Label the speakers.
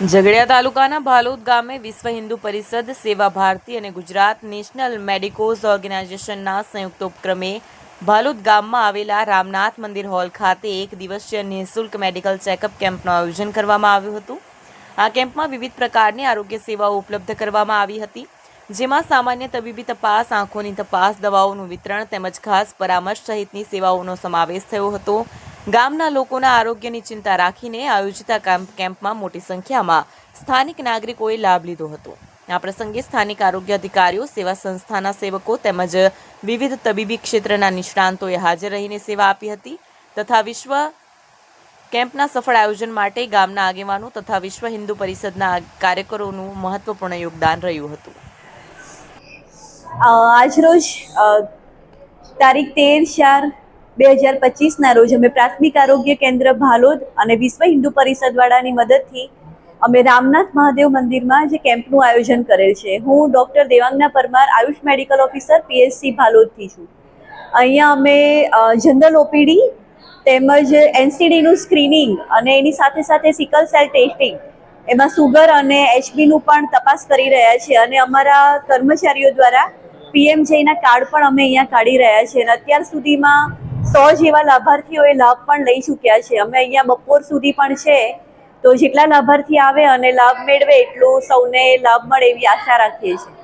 Speaker 1: ઝઘડિયા તાલુકાના ભાલોદ ગામે વિશ્વ હિન્દુ પરિષદ, સેવા ભારતી અને ગુજરાત નેશનલ મેડિકોઝ ઓર્ગેનાઇઝેશનના સંયુક્ત ઉપક્રમે ભાલોદ ગામમાં આવેલા રામનાથ મંદિર હોલ ખાતે એક દિવસીય નિઃશુલ્ક મેડિકલ ચેકઅપ કેમ્પનું આયોજન કરવામાં આવ્યું હતું. આ કેમ્પમાં વિવિધ પ્રકારની આરોગ્ય સેવાઓ ઉપલબ્ધ કરવામાં આવી હતી, જેમાં સામાન્ય તબીબી તપાસ, આંખોની તપાસ, દવાઓનું વિતરણ તેમજ ખાસ પરામર્શ સહિતની સેવાઓનો સમાવેશ થયો હતો. ગામના લોકોના આરોગ્યની ચિંતા રાખીને આયોજિત કેમ્પમાં મોટી સંખ્યામાં સ્થાનિક નાગરિકોએ લાભ લીધો હતો. આ પ્રસંગે સ્થાનિક આરોગ્ય અધિકારીઓ, સેવા સંસ્થાના સેવકો તેમજ વિવિધ તબીબી ક્ષેત્રના નિષ્ણાંતોએ હાજર રહીને સેવા આપી હતી તથા વિશ્વ કેમ્પના સફળ આયોજન માટે ગામના આગેવાનો તથા વિશ્વ હિન્દુ પરિષદના કાર્યકરોનું મહત્વપૂર્ણ યોગદાન રહ્યું હતું.
Speaker 2: આજરોજ તારીખ તેર ચાર બે હજાર પચીસના રોજ અમે પ્રાથમિક આરોગ્ય કેન્દ્ર ભાલોદ અને વિશ્વ હિન્દુ પરિષદવાળાની મદદથી અમે રામનાથ મહાદેવ મંદિરમાં જે કેમ્પનું આયોજન કરેલ છે. હું doctor Devangana Parmar, Ayush medical officer PHC ભાલોદથી છું. અહીંયા અમે જનરલ ઓપીડી તેમજ એનસીડીનું સ્ક્રીનિંગ અને એની સાથે સાથે સિકલ સેલ ટેસ્ટિંગ, એમાં સુગર અને એચબીનું પણ તપાસ કરી રહ્યા છે અને અમારા કર્મચારીઓ દ્વારા પીએમજેના કાર્ડ પણ અમે અહીંયા કાઢી રહ્યા છીએ અને અત્યાર સુધીમાં સો જેવા લાભાર્થીઓએ લાભ પણ લઈ ચૂક્યા છે. અમે અહીંયા બપોર સુધી પણ છે. તો જેટલા લાભાર્થી આવે અને લાભ મેળવે, એટલું સૌને લાભ મળે એવી આશા રાખીએ છીએ.